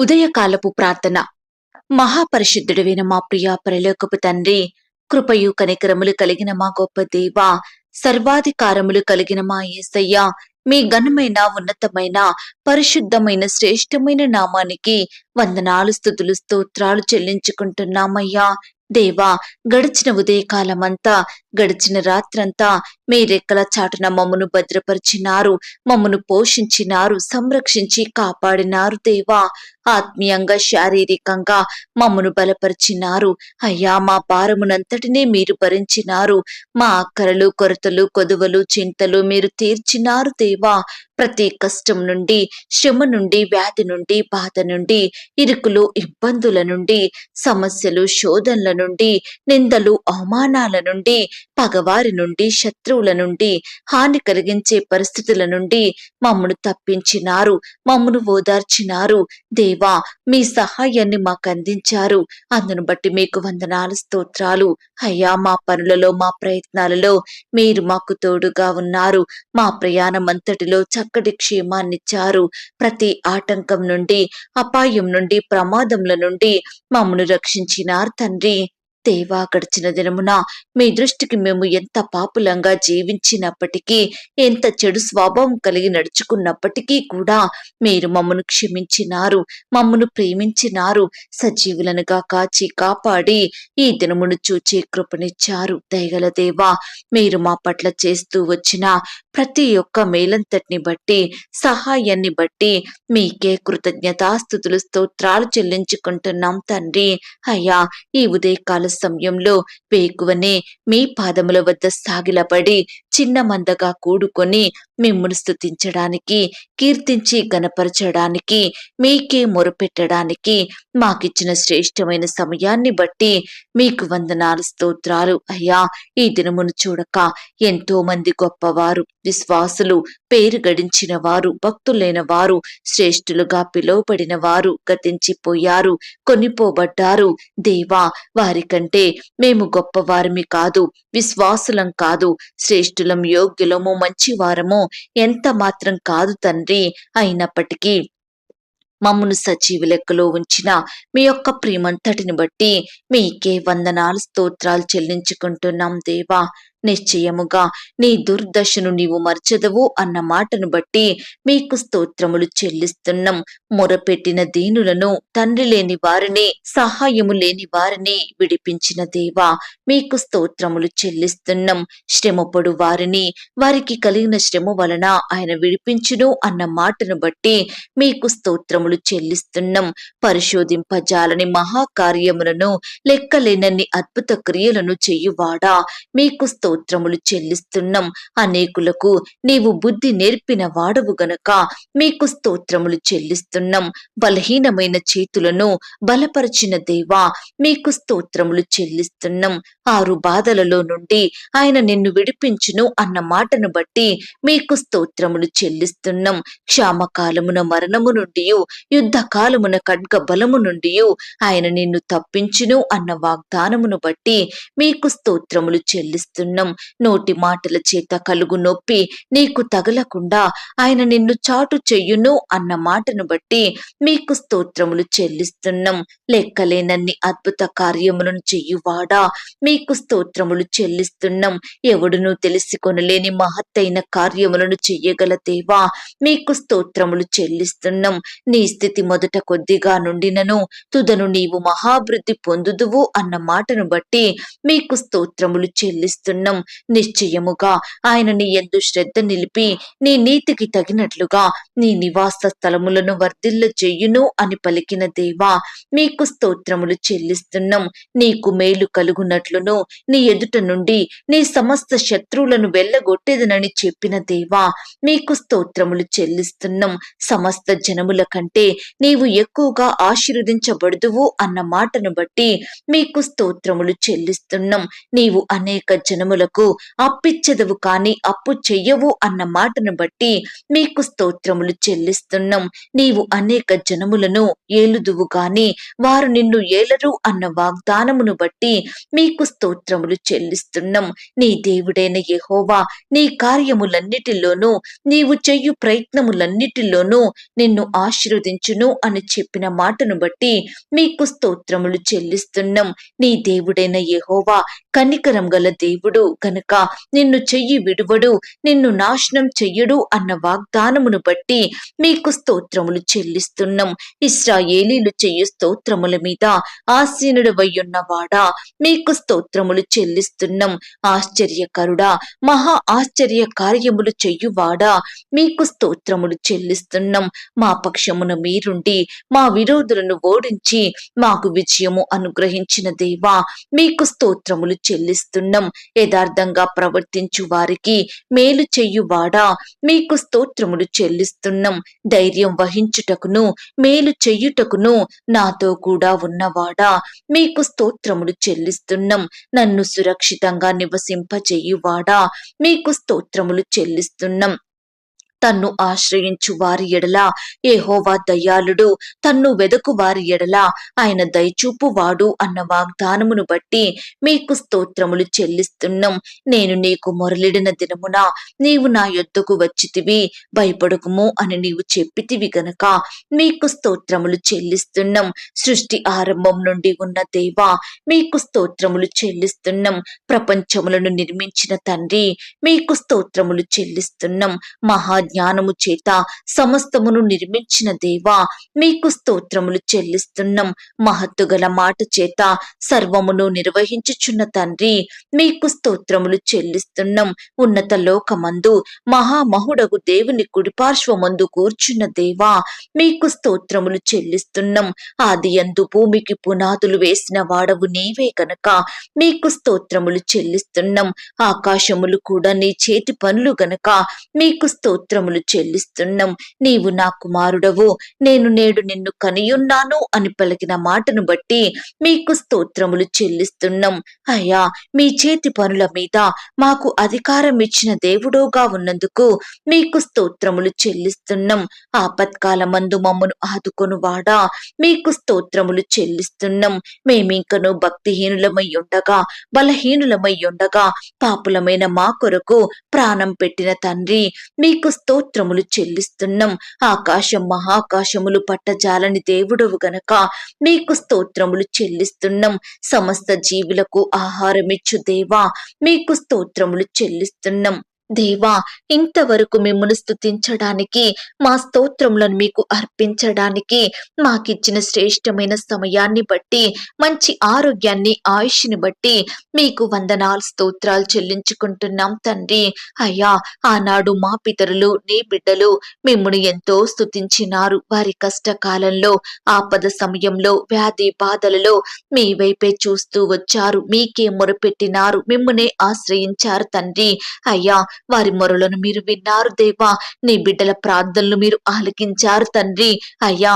ఉదయకాలపు ప్రార్థన. మహాపరిశుద్ధుడైన మా ప్రియ పరలోకపు తండ్రి కృపయు కనికరములు కలిగిన మా గొప్ప దేవ సర్వాధికారములు కలిగిన మా యేసయ్య మీ ఘనమైన ఉన్నతమైన పరిశుద్ధమైన శ్రేష్టమైన నామానికి వందనాలు స్థుతులు స్తోత్రాలు చెల్లించుకుంటున్నామయ్యా. దేవా గడిచిన ఉదయకాలమంతా గడిచిన రాత్రంతా మీ రెక్కల చాటున మమ్మను భద్రపరిచినారు మమ్మను పోషించినారు సంరక్షించి కాపాడినారు దేవా. ఆత్మీయంగా శారీరకంగా మమ్మను బలపరిచినారు. అయ్యా మా భారమునంతటినీ మీరు భరించినారు. మా అక్కరలు కొరతలు కొదువలు చింతలు మీరు తీర్చినారు దేవా. ప్రతి కష్టం నుండి శ్రమ నుండి వ్యాధి నుండి బాధ నుండి ఇరుకులు ఇబ్బందుల నుండి సమస్యలు శోధనల నుండి నిందలు అవమానాల నుండి పగవారి నుండి శత్రువు శత్రువుల నుండి హాని కలిగించే పరిస్థితుల నుండి మమ్మను తప్పించినారు మమ్మను ఓదార్చినారు. దేవా మీ సహాయాన్ని మాకు అందించారు. అందును బట్టి మీకు వందనాలు స్తోత్రాలు. అయ్యా మా పనులలో మా ప్రయత్నాలలో మీరు మాకు తోడుగా ఉన్నారు. మా ప్రయాణం అంతటిలో చక్కటి క్షేమాన్నిచ్చారు. ప్రతి ఆటంకం నుండి అపాయం నుండి ప్రమాదముల నుండి మమ్మను రక్షించినారు తండ్రి. దేవా గడిచిన దినమున మీ దృష్టికి మేము ఎంత పాపులంగా జీవించినప్పటికీ ఎంత చెడు స్వభావం కలిగి నడుచుకున్నప్పటికీ కూడా మీరు మమ్మను క్షమించినారు మమ్మను ప్రేమించినారు సజీవులనుగా కాచి కాపాడి ఈ దినమును చూచే కృపనిచ్చారు. దయగల దేవా మీరు మా పట్ల చేస్తూ వచ్చిన ప్రతి ఒక్క మేలంతటిని బట్టి సహాయాన్ని బట్టి మీకే కృతజ్ఞతాస్థుతులు స్తోత్రాలు చెల్లించుకుంటున్నాం తండ్రి. అయ్యా ఈ ఉదయకాల సమయంలో వేకువనే మీ పాదముల వద్ద సాగిలపడి చిన్న మందగా కూడుకొని మిమ్మును స్థుతించడానికి కీర్తించి గనపరచడానికి మీకే మొరపెట్టడానికి మాకిచ్చిన శ్రేష్టమైన సమయాన్ని బట్టి మీకు వందనాలు స్తోత్రాలు. అయ్యా ఈ దినమును చూడక ఎంతో మంది గొప్పవారు విశ్వాసులు పేరు గడించిన వారు భక్తులైన వారు శ్రేష్ఠులుగా పిలువబడిన వారు గతించిపోయారు కొనిపోబడ్డారు. దేవా వారికంటే మేము గొప్పవారమి కాదు విశ్వాసులం కాదు శ్రేష్ఠులం యోగ్యులము మంచివారము ఎంత మాత్రం కాదు తండ్రి అయినప్పటికీ మమ్మను సజీవ లెక్కలో ఉంచిన మీ యొక్క ప్రేమంతటిని బట్టి మీకే వందనాలు స్తోత్రాలు చెల్లించుకుంటున్నాం దేవా. నిశ్చయముగా నీ దుర్దశను నీవు మర్చదవు అన్న మాటను బట్టి మీకు స్తోత్రములు చెల్లిస్తున్నాం. మొరపెట్టిన దీనులను తండ్రి లేని వారిని సహాయము లేని వారిని విడిపించిన దేవా మీకు స్తోత్రములు చెల్లిస్తున్నాం. శ్రమపడు వారిని వారికి కలిగిన శ్రమ వలన ఆయన విడిపించును అన్న మాటను బట్టి మీకు స్తోత్రములు చెల్లిస్తున్నాం. పరిశోధింపజాలని మహాకార్యములను లెక్కలేనన్ని అద్భుత క్రియలను చెయ్యువాడా మీకు స్తోత్రములు చెల్లిస్తున్నాం. అనేకులకు నీవు బుద్ధి నేర్పిన వాడవు గనక మీకు స్తోత్రములు చెల్లిస్తున్నాం. బలహీనమైన చేతులను బలపరిచిన దేవా మీకు స్తోత్రములు చెల్లిస్తున్నాం. ఆరు బాధలలో నుండి ఆయన నిన్ను విడిపించును అన్న మాటను బట్టి మీకు స్తోత్రములు చెల్లిస్తున్నాం. క్షామకాలమున మరణము నుండి యుద్ధ కాలమున ఖడ్గ బలము నుండి ఆయన నిన్ను తప్పించును అన్న వాగ్దానమును బట్టి మీకు స్తోత్రములు చెల్లిస్తున్నాం. నోటి మాటల చేత కలుగు నొప్పి నీకు తగలకుండా ఆయన నిన్ను చాటు చెయ్యును అన్న మాటను బట్టి మీకు స్తోత్రములు చెల్లిస్తున్నాం. లెక్కలేనన్ని అద్భుత కార్యములను చెయ్యువాడా మీకు స్తోత్రములు చెల్లిస్తున్నాం. ఎవడునూ తెలిసి కొనలేని మహత్తైన కార్యములను చెయ్యగల దేవా మీకు స్తోత్రములు చెల్లిస్తున్నాం. నీ స్థితి మొదట కొద్దిగా నుండినను తుదను నీవు మహాభివృద్ధి పొందుదువు అన్న మాటను బట్టి మీకు స్తోత్రములు చెల్లిస్తున్నాం. నిశ్చయముగా. ఆయన నీ ఎందు శ్రద్ధ నిలిపి నీ నీతికి తగినట్లుగా నీ నివాస స్థలములను వర్ధిల్ల చెయ్యును అని పలికిన దేవా మీకు స్తోత్రములు చెల్లిస్తున్నాం. నీకు మేలు కలుగునట్లును నీ ఎదుట నుండి నీ సమస్త శత్రువులను వెళ్ళగొట్టేదనని చెప్పిన దేవా మీకు స్తోత్రములు చెల్లిస్తున్నాం. సమస్త జనముల కంటే నీవు ఎక్కువగా ఆశీర్వదించబడుదువు అన్న మాటను బట్టి మీకు స్తోత్రములు చెల్లిస్తున్నాం. నీవు అనేక జనముల జనములకు అప్పిచ్చెదవు కాని అప్పు చెయ్యవు అన్న మాటను బట్టి మీకు స్తోత్రములు చెల్లిస్తున్నాం. నీవు అనేక జనములను ఏలుదువు గాని వారు నిన్ను ఏలరు అన్న వాగ్దానమును బట్టి మీకు స్తోత్రములు చెల్లిస్తున్నాం. నీ దేవుడైన యెహోవా నీ కార్యములన్నిటిలోనూ నీవు చెయ్యు ప్రయత్నములన్నిటిలోనూ నిన్ను ఆశీర్వదించును అని చెప్పిన మాటను బట్టి మీకు స్తోత్రములు చెల్లిస్తున్నాం. నీ దేవుడైన యెహోవా కనికరం గల దేవుడు గనుక నిన్ను చెయ్యి విడువడు నిన్ను నాశనం చెయ్యడు అన్న వాగ్దానమును బట్టి మీకు స్తోత్రములు చెల్లిస్తున్నాం. ఇస్రాయేలీలు చెయ్యి స్తోత్రముల మీద ఆసీనుడవయ్యున్నవాడా మీకు స్తోత్రములు చెల్లిస్తున్నాం. ఆశ్చర్యకరుడా మహా ఆశ్చర్య కార్యములు చెయ్యువాడా మీకు స్తోత్రములు చెల్లిస్తున్నాం. మా పక్షమున మీరుండి మా విరోధులను ఓడించి మాకు విజయము అనుగ్రహించిన దేవా మీకు స్తోత్రములు చెల్లిస్తున్నాం. యథార్థంగా ప్రవర్తించు వారికి మేలు చెయ్యువాడా మీకు స్తోత్రములు చెల్లిస్తున్నాం. ధైర్యం వహించుటకును మేలు చెయ్యుటకును నాతో కూడా ఉన్నవాడా? మీకు స్తోత్రములు చెల్లిస్తున్నాం. నన్ను సురక్షితంగా నివసింపజేయువాడా మీకు స్తోత్రములు చెల్లిస్తున్నాం. తన్ను ఆశ్రయించు వారి ఎడల. ఏహోవా దయాళుడు తన్ను వెదకు వారి ఎడల. ఆయన దయచూపు వాడు అన్న వాగ్దానమును బట్టి మీకు స్తోత్రములు చెల్లిస్తున్నాం. నేను నీకు మొరలిడిన దినమున నీవు నా యొద్దకు వచ్చితివి భయపడకుము అని నీవు చెప్పితివి గనక మీకు స్తోత్రములు చెల్లిస్తున్నాం. సృష్టి ఆరంభం నుండి ఉన్న దేవా మీకు స్తోత్రములు చెల్లిస్తున్నాం. ప్రపంచములను నిర్మించిన తండ్రి మీకు స్తోత్రములు చెల్లిస్తున్నాం. మహా జ్ఞానము చేత సమస్తమును నిర్మించిన దేవా మీకు స్తోత్రములు చెల్లిస్తున్నాం. మహత్తు గల మాట చేత సర్వమును నిర్వహించుచున్న తండ్రి మీకు స్తోత్రములు చెల్లిస్తున్నాం. ఉన్నత లోకమందు మహామహుడగు దేవుని కుడిపార్శ్వమందు కూర్చున్న దేవా మీకు స్తోత్రములు చెల్లిస్తున్నాం. ఆది యందు భూమికి పునాదులు వేసిన వాడవు నీవే గనక మీకు స్తోత్రములు చెల్లిస్తున్నాం. ఆకాశములు కూడా నీ చేతి పనులు గనక మీకు స్తోత్రం స్తోత్రములు చెల్లిస్తున్నాం. నీవు నా కుమారుడవు. నేను నేడు నిన్ను కనియున్నాను అని పలికిన మాటను బట్టి మీకు స్తోత్రములు చెల్లిస్తున్నాం. అయ్యా మీ చేతి పనుల మీద మాకు అధికారం ఇచ్చిన దేవుడోగా ఉన్నందుకు మీకు స్తోత్రములు చెల్లిస్తున్నాం. ఆపత్కాల మందు మమ్మను ఆదుకొను వాడా మీకు స్తోత్రములు చెల్లిస్తున్నాం. మేమింకను భక్తిహీనులమై ఉండగా బలహీనులమై ఉండగా పాపులమైన మా కొరకు ప్రాణం పెట్టిన తండ్రి మీకు స్తోత్రములు చెల్లిస్తున్నాం. ఆకాశం మహాకాశములు పట్టజాలని దేవుడవు గనక మీకు స్తోత్రములు చెల్లిస్తున్నాం. సమస్త జీవులకు ఆహారమిచ్చు దేవా మీకు స్తోత్రములు చెల్లిస్తున్నాం. దేవా ఇంతవరకు మిమ్మల్ని స్తుతించడానికి మా స్తోత్రములను మీకు అర్పించడానికి మాకిచ్చిన శ్రేష్టమైన సమయాన్ని బట్టి మంచి ఆరోగ్యాన్ని ఆయుష్ని బట్టి మీకు వందనాలు స్తోత్రాలు చెల్లించుకుంటున్నాం తండ్రి. అయ్యా ఆనాడు మా పితరులు నీ బిడ్డలు మిమ్మల్ని ఎంతో స్తుతించినారు. వారి కష్టకాలంలో ఆపద సమయంలో వ్యాధి బాధలలో మీ వైపే చూస్తూ వచ్చారు. మీకే మొరపెట్టినారు. మిమ్మనే ఆశ్రయించారు తండ్రి. అయ్యా వారి మొరలను మీరు విన్నారు దేవా. నీ బిడ్డల ప్రార్థనలు మీరు ఆలకించారు తండ్రి. అయ్యా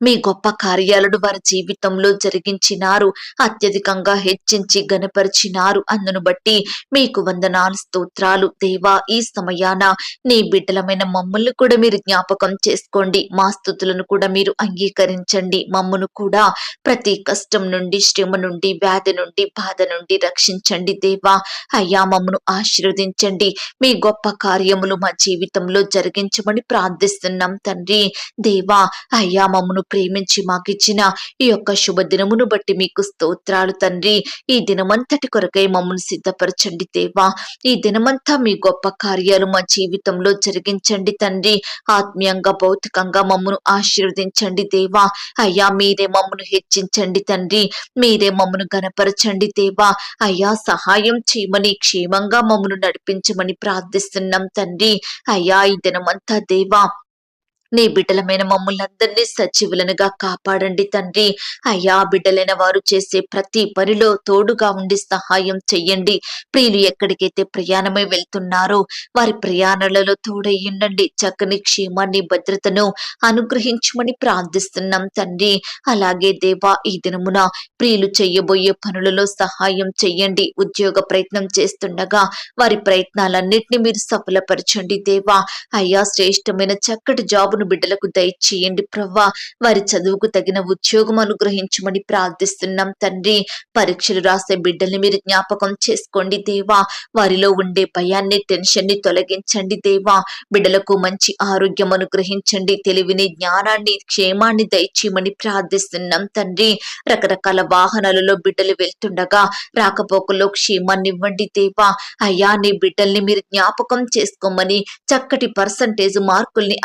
మీ గొప్ప కార్యాలను వారి జీవితంలో జరిగించినారు అత్యధికంగా హెచ్చించి గనపరిచినారు అందును బట్టి మీకు వందనాలు స్తోత్రాలు. దేవా ఈ సమయాన నీ బిడ్డలమైన మమ్మల్ని కూడా మీరు జ్ఞాపకం చేసుకోండి. మా స్థుతులను కూడా మీరు అంగీకరించండి. మమ్మను కూడా ప్రతి కష్టం నుండి శ్రమ నుండి వ్యాధి నుండి బాధ నుండి రక్షించండి దేవా. అయ్యా మమ్మను ఆశీర్వదించండి. మీ గొప్ప కార్యములు మా జీవితంలో జరిగించమని ప్రార్థిస్తున్నాం తండ్రి. దేవా అయ్యా మమ్మను ప్రేమించి మాకిచ్చిన ఈ యొక్క శుభ దినమును బట్టి మీకు స్తోత్రాలు తండ్రి. ఈ దినమంతటి కొరకై మమ్మల్ని సిద్ధపరచండి దేవా. ఈ దినమంతా మీ గొప్ప కార్యాలు మా జీవితంలో జరిగించండి తండ్రి. ఆత్మీయంగా భౌతికంగా మమ్మను ఆశీర్వదించండి దేవా. అయ్యా మీరే మమ్మను హెచ్చించండి తండ్రి. మీరే మమ్మను గనపరచండి దేవా. అయ్యా సహాయం చేయమని క్షేమంగా మమ్మను నడిపించమని ప్రార్థిస్తున్నాం తండ్రి. అయ్యా ఈ దినమంతా దేవా నీ బిడ్డలమైన మమ్మల్ని అందరినీ సజీవులనుగా కాపాడండి తండ్రి. అయ్యా బిడ్డలైన వారు చేసే ప్రతి పనిలో తోడుగా ఉండి సహాయం చెయ్యండి. ప్రియులు ఎక్కడికైతే ప్రయాణమై వెళ్తున్నారో వారి ప్రయాణాలలో తోడయ్యండి చక్కని క్షేమాన్ని భద్రతను అనుగ్రహించమని ప్రార్థిస్తున్నాం తండ్రి. అలాగే దేవా ఈ దినమున ప్రియులు చెయ్యబోయే పనులలో సహాయం చెయ్యండి. ఉద్యోగ ప్రయత్నం చేస్తుండగా వారి ప్రయత్నాలన్నింటినీ మీరు సఫలపరచండి దేవా. అయ్యా శ్రేష్టమైన చక్కటి జాబ్ జాబును బిడ్డలకు దయచేయండి ప్రవ్వా వారి చదువుకు తగిన ఉద్యోగం అనుగ్రహించమని ప్రార్థిస్తున్నాం తండ్రి. పరీక్షలు రాసే బిడ్డల్ని మీరు జ్ఞాపకం చేసుకోండి దేవా. వారిలో ఉండే భయాన్ని టెన్షన్ని తొలగించండి దేవా. బిడ్డలకు మంచి ఆరోగ్యం అనుగ్రహించండి. తెలివిని జ్ఞానాన్ని క్షేమాన్ని దయచేయమని ప్రార్థిస్తున్నాం తండ్రి. రకరకాల వాహనాలలో బిడ్డలు వెళ్తుండగా రాకపోకల్లో క్షేమాన్ని ఇవ్వండి దేవా. అయ్యా నీ బిడ్డల్ని మీరు జ్ఞాపకం చేసుకోమని చక్కటి పర్సంటేజ్ మార్కుల్ని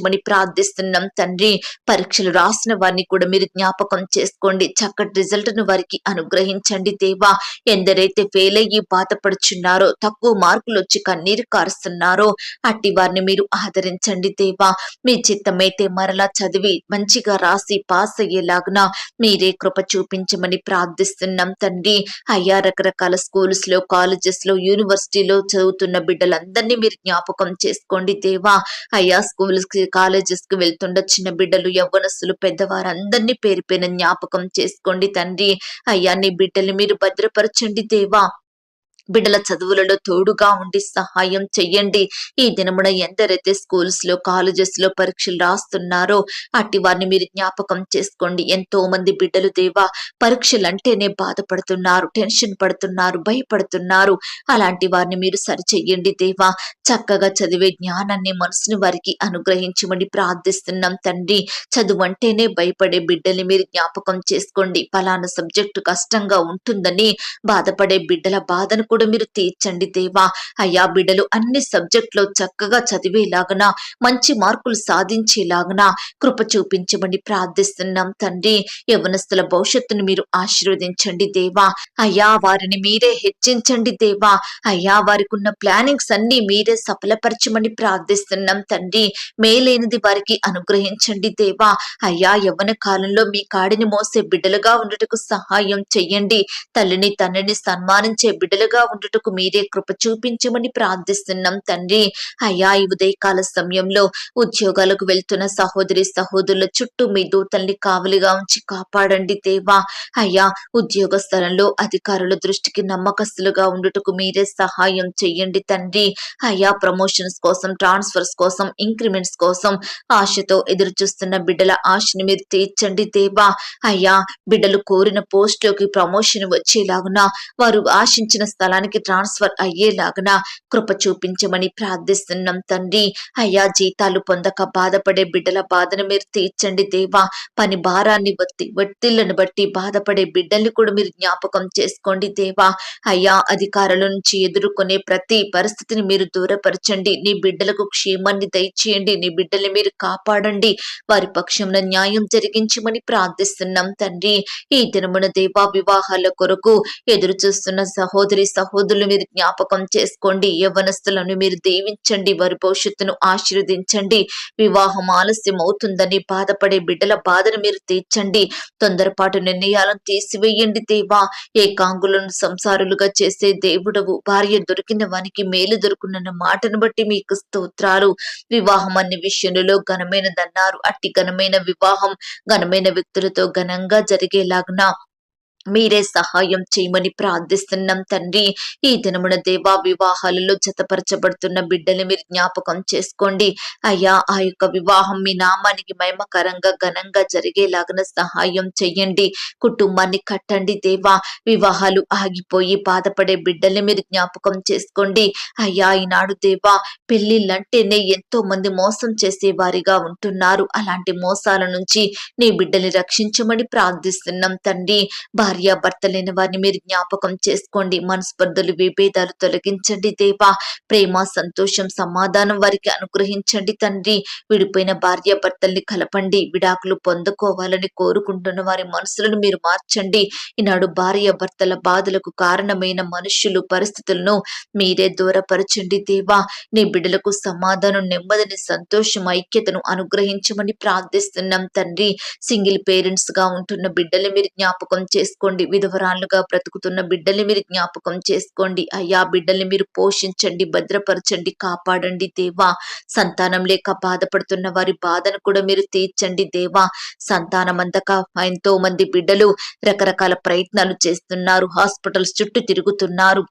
ఉంచమని ప్రార్థిస్తున్నాం తండ్రి. పరీక్షలు రాసిన వారిని కూడా మీరు జ్ఞాపకం చేసుకోండి. చక్కటి రిజల్ట్ను వారికి అనుగ్రహించండి దేవా. ఎందరైతే ఫెయిల్ అయ్యి బాధపడుచున్నారో తక్కువ మార్కులు వచ్చి కన్నీరు కారుస్తున్నారో అట్టి వారిని మీరు ఆదరించండి దేవా. మీ చిత్తమైతే మరలా చదివి మంచిగా రాసి పాస్ అయ్యేలాగున మీరే కృప చూపించమని ప్రార్థిస్తున్నాం తండ్రి. అయ్యా రకరకాల స్కూల్స్లో కాలేజెస్లో యూనివర్సిటీలో చదువుతున్న బిడ్డలందరినీ మీరు జ్ఞాపకం చేసుకోండి దేవా. అయ్యా స్కూల్స్కి కాలేజెస్కి వెళ్తుండ చిన్న బిడ్డలు యవ్వనస్తులు పెద్దవారందరినీ పేరు పైన జ్ఞాపకం చేసుకోండి తండ్రి. అయ్యా నీ బిడ్డల్ని మీరు భద్రపరచండి దేవా. బిడ్డల చదువులలో తోడుగా ఉండి సహాయం చెయ్యండి. ఈ దినమున ఎందరైతే స్కూల్స్లో కాలేజెస్లో పరీక్షలు రాస్తున్నారో అట్టి వారిని మీరు జ్ఞాపకం చేసుకోండి. ఎంతో మంది బిడ్డలు దేవా పరీక్షలు అంటేనే బాధపడుతున్నారు టెన్షన్ పడుతున్నారు భయపడుతున్నారు. అలాంటి వారిని మీరు సరిచెయ్యండి దేవా. చక్కగా చదివే జ్ఞానాన్ని మనసుని వారికి అనుగ్రహించమని ప్రార్థిస్తున్నాం తండ్రి. చదువు అంటేనే భయపడే బిడ్డల్ని మీరు జ్ఞాపకం చేసుకోండి. ఫలానా సబ్జెక్టు కష్టంగా ఉంటుందని బాధపడే బిడ్డల బాధను కూడా మీరు తీర్చండి దేవా. అయ్యా బిడ్డలు అన్ని సబ్జెక్టులో చక్కగా చదివేలాగన మంచి మార్కులు సాధించేలాగన కృప చూపించమని ప్రార్థిస్తున్నాం తండ్రి. యవనస్తుల భవిష్యత్తును మీరు ఆశీర్వదించండి దేవా. అయ్యా వారిని మీరే హెచ్చించండి దేవా. అయ్యా వారికి ఉన్న ప్లానింగ్స్ అన్ని మీరే సఫలపరచమని ప్రార్థిస్తున్నాం తండ్రి. మేలైనది వారికి అనుగ్రహించండి దేవా. అయ్యా యవ్వన కాలంలో మీ కాడిని మోసే బిడ్డలుగా ఉండటకు సహాయం చెయ్యండి. తల్లిని తండ్రిని సన్మానించే బిడ్డలుగా ఉండుటకు మీరే కృప చూపించమని ప్రార్థిస్తున్నాం తండ్రి. అయ్యా ఈ ఉదయకాల సమయంలో ఉద్యోగాలకు వెళ్తున్న సహోదరి సహోదరుల చుట్టూ మీ దూతల్ని కావలిగా ఉంచి కాపాడండి దేవా. అయ్యా ఉద్యోగ స్థలంలో అధికారుల దృష్టికి నమ్మకస్తులుగా ఉండుటకు మీరే సహాయం చెయ్యండి తండ్రి. అయ్యా ప్రమోషన్స్ కోసం ట్రాన్స్ఫర్స్ కోసం ఇంక్రిమెంట్స్ కోసం ఆశతో ఎదురు చూస్తున్న బిడ్డల ఆశని మీరు తీర్చండి దేవా. అయ్యా బిడ్డలు కోరిన పోస్టులోకి ప్రమోషన్ వచ్చేలాగున వారు ఆశించిన స్థలానికి ట్రాన్స్ఫర్ అయ్యేలాగా కృప చూపించమని ప్రార్థిస్తున్నాం తండ్రి. అయ్యా జీతాలు పొందక బాధపడే బిడ్డల బాధను మీరు తీర్చండి దేవా. పని భారాన్ని బట్టి ఒత్తిళ్ళను బట్టి బాధపడే బిడ్డల్ని కూడా మీరు జ్ఞాపకం చేసుకోండి దేవా. అయ్యా అధికారుల నుంచి ఎదుర్కొనే ప్రతి పరిస్థితిని మీరు దూరపరచండి. నీ బిడ్డలకు క్షేమాన్ని దయచేయండి. నీ బిడ్డల్ని మీరు కాపాడండి. వారి పక్షంలో న్యాయం జరిగించమని ప్రార్థిస్తున్నాం తండ్రి. ఈ దినమున దేవా వివాహాల కొరకు ఎదురు చూస్తున్న సహోదరి సహోదరులు మీరు జ్ఞాపకం చేసుకోండి. యవనస్తులను మీరు దీవించండి. వారి భవిష్యత్తును ఆశీర్వదించండి. వివాహం ఆలస్యం అవుతుందని బాధపడే బిడ్డల బాధను మీరు తీర్చండి. తొందరపాటు నిర్ణయాలను తీసివేయండి దేవా. ఏకాంగులను సంసారులుగా చేసే దేవుడవు. భార్య దొరికిన వానికి మేలు దొరుకునన్న మాటను బట్టి మీకు స్తోత్రాలు. వివాహం అన్ని విషయంలో ఘనమైనదన్నారు. అట్టి ఘనమైన వివాహం ఘనమైన వ్యక్తులతో ఘనంగా జరిగేలాగున? మీరే సహాయం చేయమని ప్రార్థిస్తున్నాం తండ్రి. ఈ దినమున దేవా వివాహాలలో జతపరచబడుతున్న బిడ్డలు మీరు జ్ఞాపకం చేసుకోండి. అయ్యా ఆ యొక్క వివాహం మీ నామానికి మహిమకరంగా ఘనంగా జరిగేలాగన సహాయం చెయ్యండి. కుటుంబాన్ని కట్టండి దేవా. వివాహాలు ఆగిపోయి బాధపడే బిడ్డల్ని మీరు జ్ఞాపకం చేసుకోండి. అయ్యా ఈనాడు దేవా పెళ్ళిళ్ళంటేనే ఎంతో మంది మోసం చేసే వారిగా ఉంటున్నారు. అలాంటి మోసాల నుంచి నీ బిడ్డల్ని రక్షించమని ప్రార్థిస్తున్నాం తండ్రి. భార్య భర్త లేని వారిని మీరు జ్ఞాపకం చేసుకోండి. మనస్పర్ధలు విభేదాలు తొలగించండి దేవా. ప్రేమ సంతోషం సమాధానం వారికి అనుగ్రహించండి తండ్రి. విడిపోయిన భార్యాభర్తల్ని కలపండి. విడాకులు పొందుకోవాలని కోరుకుంటున్న వారి మనసులను మీరు మార్చండి. ఈనాడు భార్య భర్తల బాధలకు కారణమైన మనుష్యులు పరిస్థితులను మీరే దూరపరచండి దేవా. నీ బిడ్డలకు సమాధానం నెమ్మదిని సంతోషం ఐక్యతను అనుగ్రహించమని ప్రార్థిస్తున్నాం తండ్రి. సింగిల్ పేరెంట్స్గా ఉంటున్న బిడ్డలు మీరు జ్ఞాపకం చేసుకోండి. విధవరాళ్ళుగా బ్రతుకుతున్న బిడ్డల్ని మీరు జ్ఞాపకం చేసుకోండి. అయ్యా బిడ్డల్ని మీరు పోషించండి భద్రపరచండి కాపాడండి దేవా. సంతానం లేక బాధపడుతున్న వారి బాధను కూడా మీరు తీర్చండి దేవా. సంతానం అందక ఎంతో మంది బిడ్డలు రకరకాల ప్రయత్నాలు చేస్తున్నారు. హాస్పిటల్స్ చుట్టూ తిరుగుతున్నారు.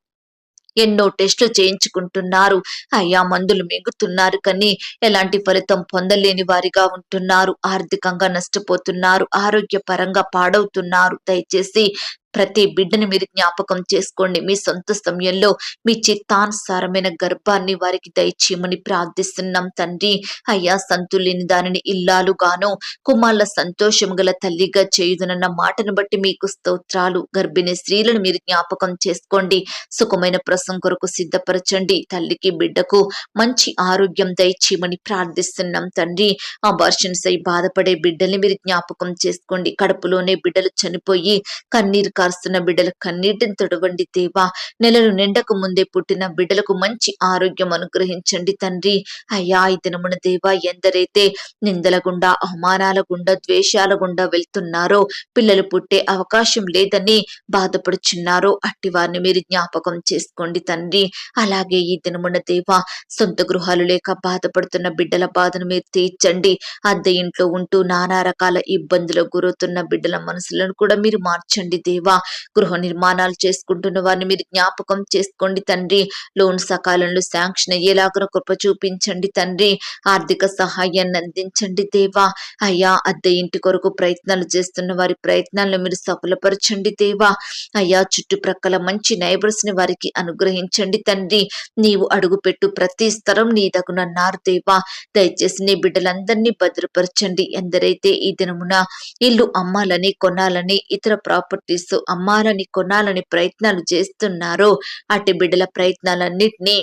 ఎన్నో టెస్టులు చేయించుకుంటున్నారు. అయ్యా మందులు మింగుతున్నారు కానీ ఎలాంటి ఫలితం పొందలేని వారిగా ఉంటున్నారు. ఆర్థికంగా నష్టపోతున్నారు. ఆరోగ్యపరంగా పాడవుతున్నారు. దయచేసి ప్రతి బిడ్డని మీరు జ్ఞాపకం చేసుకోండి. మీ సొంత సమయంలో మీ చిత్తానుసారమైన గర్భాన్ని వారికి దయచేయమని ప్రార్థిస్తున్నాం తండ్రి. అయ్యా సంతులేని దానిని ఇల్లాలుగాను కుమార్ల సంతోషం గల తల్లిగా చేయుదునన్న మాటను బట్టి మీకు స్తోత్రాలు. గర్భిణీ స్త్రీలను మీరు జ్ఞాపకం చేసుకోండి. సుఖమైన ప్రసం కొరకు సిద్ధపరచండి. తల్లికి బిడ్డకు మంచి ఆరోగ్యం దయచేయమని ప్రార్థిస్తున్నాం తండ్రి. అబార్షన్స్ అయి బాధపడే బిడ్డల్ని మీరు జ్ఞాపకం చేసుకోండి. కడుపులోనే బిడ్డలు చనిపోయి కన్నీరు కారుస్తున్న బిడ్డల కన్నీటిని తొడవండి దేవా. నెలలు నిండకు ముందే పుట్టిన బిడ్డలకు మంచి ఆరోగ్యం అనుగ్రహించండి తండ్రి. అయ్యా ఈ దినమున దేవా ఎందరైతే నిందల గుండా అవమానాల గుండా ద్వేషాల గుండా వెళ్తున్నారో పిల్లలు పుట్టే అవకాశం లేదని బాధపడుచున్నారో అట్టి వారిని మీరు జ్ఞాపకం చేసుకోండి తండ్రి. అలాగే ఈ దినమున దేవా సొంత గృహాలు లేక బాధపడుతున్న బిడ్డల బాధను మీరు తీర్చండి. అద్దె ఇంట్లో ఉంటూ నానా రకాల ఇబ్బందులకు గురవుతున్న బిడ్డల మనసులను కూడా మీరు మార్చండి దేవా. గృహ నిర్మాణాలు చేసుకుంటున్న వారిని మీరు జ్ఞాపకం చేసుకోండి తండ్రి. లోన్ సకాలంలో శాంక్షన్ అయ్యేలాగా కృప చూపించండి తండ్రి. ఆర్థిక సహాయాన్ని అందించండి దేవా. అయ్యా అద్దె ఇంటి కొరకు ప్రయత్నాలు చేస్తున్న వారి ప్రయత్నాలను మీరు సఫలపరచండి దేవా. అయ్యా చుట్టుప్రక్కల మంచి నైబర్స్ని వారికి అనుగ్రహించండి తండ్రి. నీవు అడుగుపెట్టు ప్రతి స్థలం నీ దగునన్నారు దేవా. దయచేసి నీ బిడ్డలందరినీ భద్రపరచండి. ఎందరైతే ఈ దినమున ఇల్లు అమ్మాలని కొనాలని ఇతర ప్రాపర్టీస్ అమ్మాలని కొనాలని ప్రయత్నాలు చేస్తున్నారో అటు బిడ్డల ప్రయత్నాలన్నింటినీ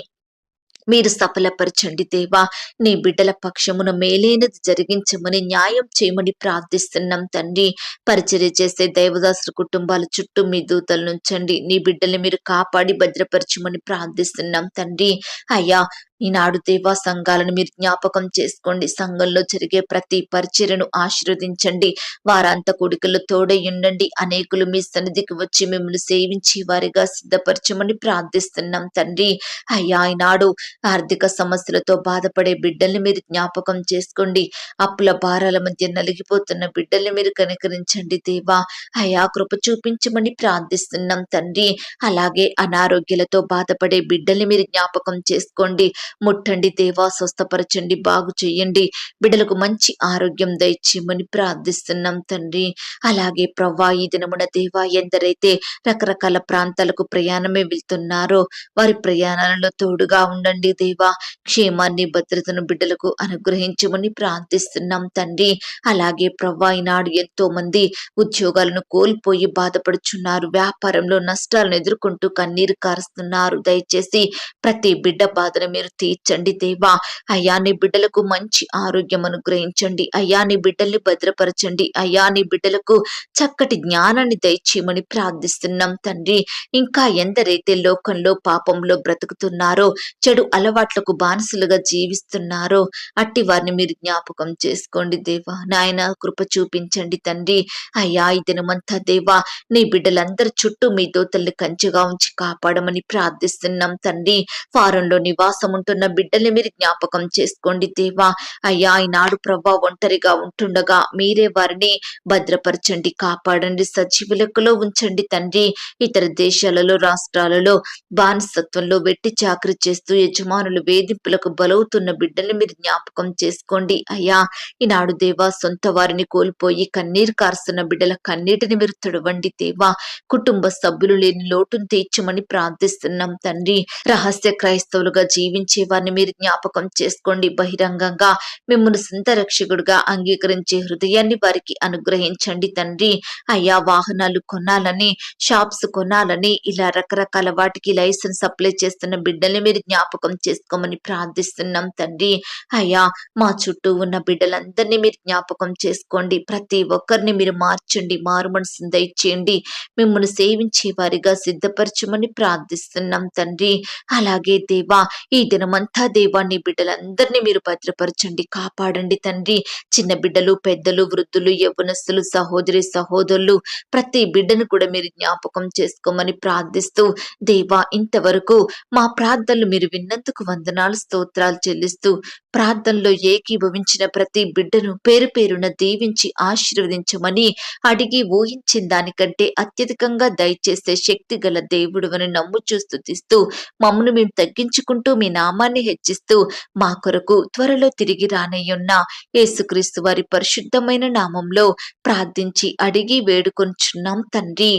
మీరు సఫలపరచండి దేవా. నీ బిడ్డల పక్షమున మేలైనది జరిగించమని న్యాయం చేయమని ప్రార్థిస్తున్నాం తండ్రి. పరిచర్య చేసే దైవదాసుల కుటుంబాల చుట్టూ మీ దూతలు నుంచండి నీ బిడ్డల్ని మీరు కాపాడి భద్రపరచమని ప్రార్థిస్తున్నాం తండ్రి. అయ్యా ఈనాడు దేవా సంఘాలను మీరు జ్ఞాపకం చేసుకోండి. సంఘంలో జరిగే ప్రతి పరిచర్యను ఆశీర్వదించండి. వారంత కొడుకులు తోడై ఉండండి. అనేకులు మీ సన్నిధికి వచ్చి మిమ్మల్ని సేవించి వారిగా సిద్ధపరచమని ప్రార్థిస్తున్నాం తండ్రి. అయ్యా ఈనాడు ఆర్థిక సమస్యలతో బాధపడే బిడ్డల్ని మీరు జ్ఞాపకం చేసుకోండి. అప్పుల భారాల మధ్య నలిగిపోతున్న బిడ్డల్ని మీరు కనికరించండి దేవా. అయా కృప చూపించమని ప్రార్థిస్తున్నాం తండ్రి. అలాగే అనారోగ్యాలతో బాధపడే బిడ్డల్ని మీరు జ్ఞాపకం చేసుకోండి. ముట్టండి దేవా స్వస్థపరచండి బాగు చేయండి. బిడ్డలకు మంచి ఆరోగ్యం దయచేయమని ప్రార్థిస్తున్నాం తండ్రి. అలాగే ప్రవ్వా ఈ దినమున దేవా ఎందరైతే రకరకాల ప్రాంతాలకు ప్రయాణమే వెళ్తున్నారో వారి ప్రయాణాలలో తోడుగా ఉండండి దేవా. క్షేమాన్ని భద్రతను బిడ్డలకు అనుగ్రహించమని ప్రార్థిస్తున్నాం తండ్రి. అలాగే ప్రవ్వా ఈనాడు ఎంతో మంది ఉద్యోగాలను కోల్పోయి బాధపడుచున్నారు. వ్యాపారంలో నష్టాలను ఎదుర్కొంటూ కన్నీరు కారుస్తున్నారు. దయచేసి ప్రతి బిడ్డ బాధను మీరు తీర్చండి దేవా. అయ్యా నీ బిడ్డలకు మంచి ఆరోగ్యం అనుగ్రహించండి. అయ్యా నీ బిడ్డల్ని భద్రపరచండి. అయ్యా నీ బిడ్డలకు చక్కటి జ్ఞానాన్ని దయచేయమని ప్రార్థిస్తున్నాం తండ్రి. ఇంకా ఎందరైతే లోకంలో పాపంలో బ్రతుకుతున్నారో చెడు అలవాట్లకు బానిసలుగా జీవిస్తున్నారో అట్టి వారిని మీరు జ్ఞాపకం చేసుకోండి దేవా. నాయన కృప చూపించండి తండ్రి. అయ్యా ఈ దినమంతా దేవా నీ బిడ్డలందరి చుట్టూ మీ దోతల్ని కంచెగా ఉంచి కాపాడమని ప్రార్థిస్తున్నాం తండ్రి. ఫారంలో నివాసం ఉంటున్న బిడ్డల్ని మీరు జ్ఞాపకం చేసుకోండి దేవా. అయ్యా ఈనాడు ప్రభా ఒంటరిగా ఉంటుండగా మీరే వారిని భద్రపరచండి కాపాడండి సజీవులకులో ఉంచండి తండ్రి. ఇతర దేశాలలో రాష్ట్రాలలో బానిసత్వంలో వెట్టి చాకరి చేస్తూ యజమానులు వేధింపులకు బలవుతున్న బిడ్డల్ని మీరు జ్ఞాపకం చేసుకోండి. అయ్యా ఈనాడు దేవా సొంత వారిని కోల్పోయి కన్నీరు కారుస్తున్న బిడ్డల కన్నీటిని మీరు తుడవండి దేవా. కుటుంబ సభ్యులు లేని లోటును తీర్చమని ప్రార్థిస్తున్నాం తండ్రి. రహస్య క్రైస్తవులుగా జీవించి ప్రార్థించే వారిని మీరు జ్ఞాపకం చేసుకోండి. బహిరంగంగా మిమ్మల్ని సొంత రక్షకుడుగా అంగీకరించే హృదయాన్ని వారికి అనుగ్రహించండి తండ్రి. అయ్యా వాహనాలు కొనాలని షాప్స్ కొనాలని ఇలా రకరకాల వాటికి లైసెన్స్ అప్లై చేస్తున్న బిడ్డల్ని మీరు జ్ఞాపకం చేసుకోమని ప్రార్థిస్తున్నాం తండ్రి. అయ్యా మా చుట్టూ ఉన్న బిడ్డలందరినీ మీరు జ్ఞాపకం చేసుకోండి. ప్రతి ఒక్కరిని మీరు మార్చండి మారు మనసును దయచేయండి. మిమ్మల్ని సేవించే వారిగా సిద్ధపరచమని ప్రార్థిస్తున్నాం తండ్రి. అలాగే దేవా ఈ దినం మనమంతా దేవాన్ని బిడ్డలందరినీ మీరు భద్రపరచండి కాపాడండి తండ్రి. చిన్న బిడ్డలు పెద్దలు వృద్ధులు యవనస్తులు సహోదరి సహోదరులు ప్రతి బిడ్డను కూడా మీరు జ్ఞాపకం చేసుకోమని ప్రార్థిస్తూ దేవా ఇంతవరకు మా ప్రార్థనలు మీరు విన్నందుకు వందనాలు స్తోత్రాలు చెల్లిస్తూ ప్రార్థనలో ఏకీభవించిన ప్రతి బిడ్డను పేరు పేరున దీవించి ఆశీర్వదించమని అడిగి ఊహించిన దానికంటే అత్యధికంగా దయచేసే శక్తి గల దేవుడు అని నమ్ము స్థుతిస్తూ మమ్మను మేము తగ్గించుకుంటూ మీ నా నామాన్ని హెచ్చిస్తూ మా కొరకు త్వరలో తిరిగి రానయ్యున్న యేసుక్రీస్తు వారి పరిశుద్ధమైన నామంలో ప్రార్థించి అడిగి వేడుకొంచున్నాం తండ్రి.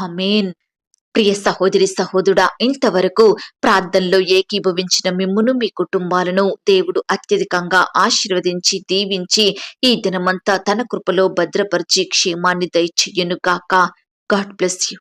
ఆమెన్. ప్రియ సహోదరి సహోదరుడా ఇంతవరకు ప్రార్థనలో ఏకీభవించిన మిమ్మును మీ కుటుంబాలను దేవుడు అత్యధికంగా ఆశీర్వదించి దీవించి ఈ దినమంతా తన కృపలో భద్రపరిచి క్షేమాన్ని దయచేయును గాక. God bless you.